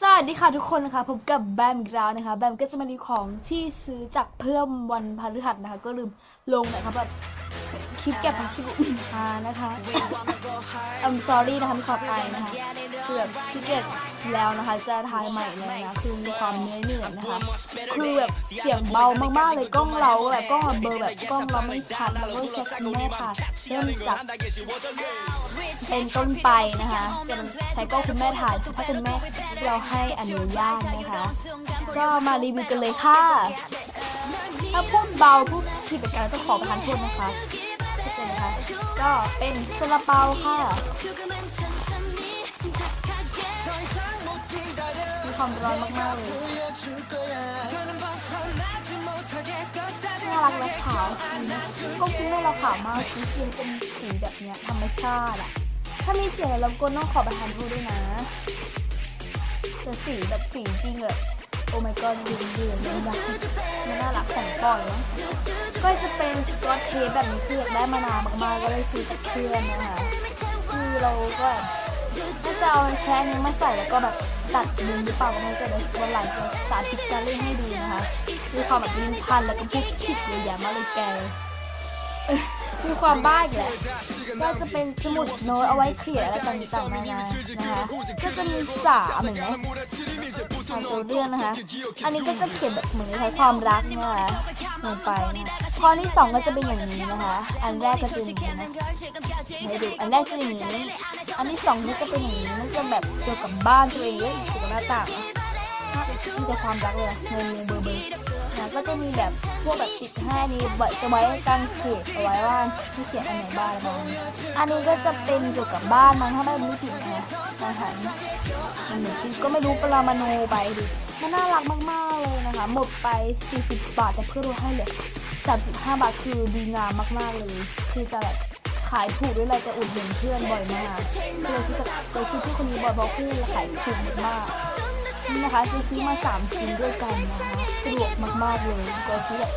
สวัสดีค่ะทุกคนนะคะพบกับแบมอีกแล้วนะคะ แบมก็จะมารีวิวของที่ซื้อจากเพิ่มวันพฤหัสนะคะ ก็ลืมลงนะคะแบบคลิปเก็บพัสดุอ่านะคะ I'm sorry นะคะมีความอายนะคะ คือแบบที่เก็บแล้วนะคะ จะถ่ายใหม่เลยนะคือมีความเหนื่อยเหนื่อยนะคะ คือแบบเสียงเบามากๆเลยกล้องเราแบบกล้องเราเบอร์แบบกล้องเราไม่ชัดแล้วก็เช็คคุณแม่ค่ะเริ่มจากเป็นต้นไปนะคะ จะใช้กล้องคุณแม่ถ่ายถ้าคุณแม่เราให้อนุญาตนะคะ ก็มารีวิวกันเลยค่ะถ้าพูดเบาพูดผิดไปกันต้องขอประทานโทษนะคะเข้าใจนะคะก็เป็นซาลาเปาค่ะ ความร้อนมากๆเลยน่ารักและขาวก็คุณแม่เราขาวมากสีเทียนเป็นสีแบบเนี้ยธรรมชาติอะถ้ามีเสียงอะไรรบกวนต้องขอประทานโทษด้วยนะแต่สีแบบสีจริงแบบโอ้ my god ยืนยืนเลยนะมันน่ารักของปล่อยเนาะก็จะเป็นสกอตเทปแบบนี้คืออยากได้มานานมากๆก็เลยซื้อจากเพื่อนนะคะคือเราก็ ถ้าจะเอาแค่นี้มาใส่แล้วก็แบบตัดมุมหรือเปล่าก็ไม่รู้แต่เดี๋ยววันหลังจะสาธิตการเล่นให้ดูนะคะมีความแบบลิ้นพันแล้วก็พูดผิดเยอะแยะมากเลยแกมีความบ้าอีกแหละก็จะเป็นสมุดโน้ตเอาไว้เขียนอะไรต่างๆนานานะคะก็จะมีสามเห็นไหมสามตัวเรื่องนะคะ อันนี้ก็จะเขียนแบบเหมือนใช้ความรักนะคะลงไปนะ ข้อที่สองก็จะเป็นอย่างนี้นะคะ อันแรกก็จะอย่างนี้นะให้ดูอันแรกจะอย่างนี้ อันที่สองนี่ก็เป็นอย่างนี้มันจะแบบเกี่ยวกับบ้านตัวเองเว้ยเกี่ยวกับหน้าต่างมีแต่ความรักเลยอะเงินเบอร์เบอร์นะก็จะมีแบบพวกแบบติดให้นี้จะไว้ตั้งเขตเอาไว้ว่าให้เขียนอันไหนบ้างบ้างอันนี้ก็จะเป็นเกี่ยวกับบ้านมั้งถ้าไม่ไม่ผิดนะนะคะอันนี้ก็ไม่รู้ปรามาโนไปดิมันน่ารักมากๆเลยนะคะ หมดไป 40 บาทแต่เพื่อนลดให้เลือ 35 บาทคือดีงามมาก ๆ เลย คือจะแบบขายถูกด้วยอะไรจะอุดหนุนเพื่อนบ่อยมากเลยที่จะไปซื้อที่คนนี้บ่อยเพราะคู่ขายถูกมากนี่นะคะซื้อซื้อมาสามชิ้นด้วยกันนะคะสะดวกมากๆเลยก็ซื้อแบบ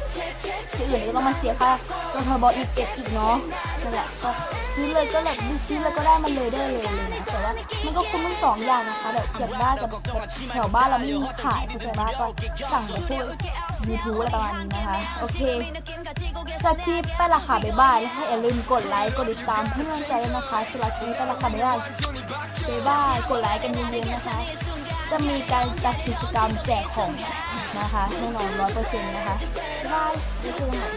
ที่อื่นก็ต้องมาเสียค่ารถทบออีกเอ็ดอีกเนาะนั่นแหละก็ซื้อเลยก็แบบซื้อเลยก็ได้มันเลยได้เลยเลยนะแต่ว่ามันก็คุ้มทั้งสองอย่างนะคะแบบอยากได้แบบแถวบ้านเราไม่มีขายเข้าใจบ้านก็สั่งไปพว กยูทูบอะไรประมาณนี้นะคะ โอเคจะที่ไปราคาบ๊ายบาย แล้วให้อย่าลืมกดไลค์ กดติดตามเพื่อนใจด้วยนะคะสำหรับคลิปไปราคาบ๊ายบายบ๊ายบาย กดไลค์กันเยอะๆนะคะ จะมีการจัดกิจกรรมแจกของนะคะแน่นอนร้อยเปอร์เซ็นต์นะคะบ๊ายบายเจอกันใหม่